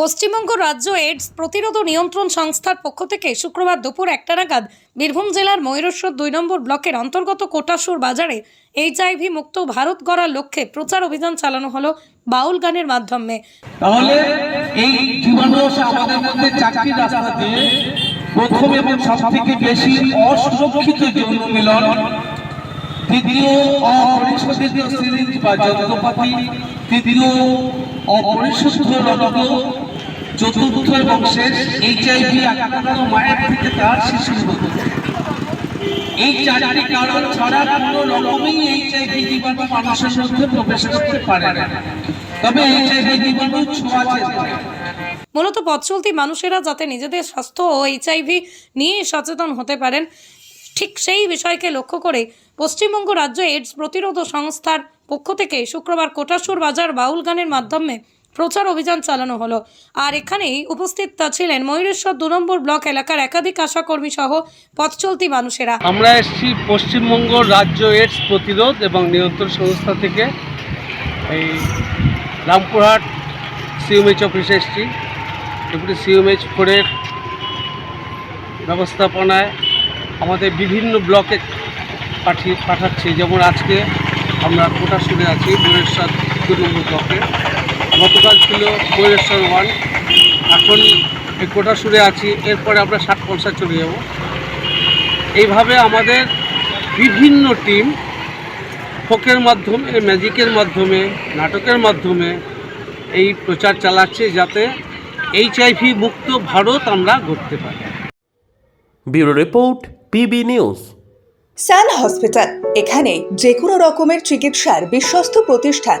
পশ্চিমবঙ্গ রাজ্য এইডস প্রতিরোধ নিয়ন্ত্রণ সংস্থার পক্ষ থেকে শুক্রবার দুপুর একটা নাগাদ বীরভূম জেলার ময়ূরেশ্বর দুই নম্বর ব্লকের অন্তর্গত কোটাসুর বাজারে এইচআইভি মুক্ত ভারত গড়ার লক্ষ্যে প্রচার অভিযান চালানো হলো বাউল গানের মাধ্যমে। তাহলে এই প্রথম এবং সব থেকে বেশি অসুরক্ষিত যৌন মিলন দ্বিতীয় অপরিশোধিত সিরিঞ্জ বা যন্ত্রপাতি, তৃতীয় অপরিশুদ্ধ চতুর্থ এবং শেষ এইচআইভি আক্রান্ত মায়ের থেকে তার মতো এই চারটি কারণ ছাড়া কোনো রকমই এইচআইভি জীবাণু মানুষের মধ্যে প্রবেশ করতে পারে না তবে এইচআইভি জীবাণু ছোঁয়াচে নয়। মূলত পথ চলতি মানুষেরা যাতে নিজেদের স্বাস্থ্য ও এইচআইভি নিয়ে সচেতন হতে পারেন, ঠিক সেই বিষয়কে লক্ষ্য করে পশ্চিমবঙ্গ রাজ্য এইডস প্রতিরোধ সংস্থার পক্ষ থেকে শুক্রবার কোটাসুর বাজার বাউল গানের মাধ্যমে প্রচার অভিযান চালানো হলো। আর এখানেই উপস্থিত ছিলেন ময়ূরেশ্বর দু নম্বর ব্লক এলাকার একাধিক আশাকর্মী সহ পথ চলতি মানুষেরা। আমরা এসেছি পশ্চিমবঙ্গ রাজ্য এইডস প্রতিরোধ এবং নিয়ন্ত্রণ সংস্থা থেকে। এই রামপুরহাট সিএমএইচ অফিসে এসেছি। এবারে সিএমএইচ ফোরের ব্যবস্থাপনায় আমাদের বিভিন্ন ব্লকে পাঠিয়ে পাঠাচ্ছি। যেমন আজকে আমরা কোটাশুরে আছি ময়ূরেশ্বর দু নম্বর ব্লকে। গতকাল ছিল ময়ূরেশ্বর ওয়ান। এখন এই কোটাশুরে আছি এরপরে আমরা ষাট পয়সা চলে যাব। এইভাবে আমাদের বিভিন্ন টিম ফোকের মাধ্যমে ম্যাজিকের মাধ্যমে নাটকের মাধ্যমে এই প্রচার চালাচ্ছে যাতে এইচআইভি মুক্ত ভারত আমরা গড়তে পারি। Bureau report PB news. Sun hospital এখানে যে কোনো রকমের চিকিৎসার বিশ্বস্ত প্রতিষ্ঠান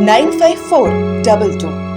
95422.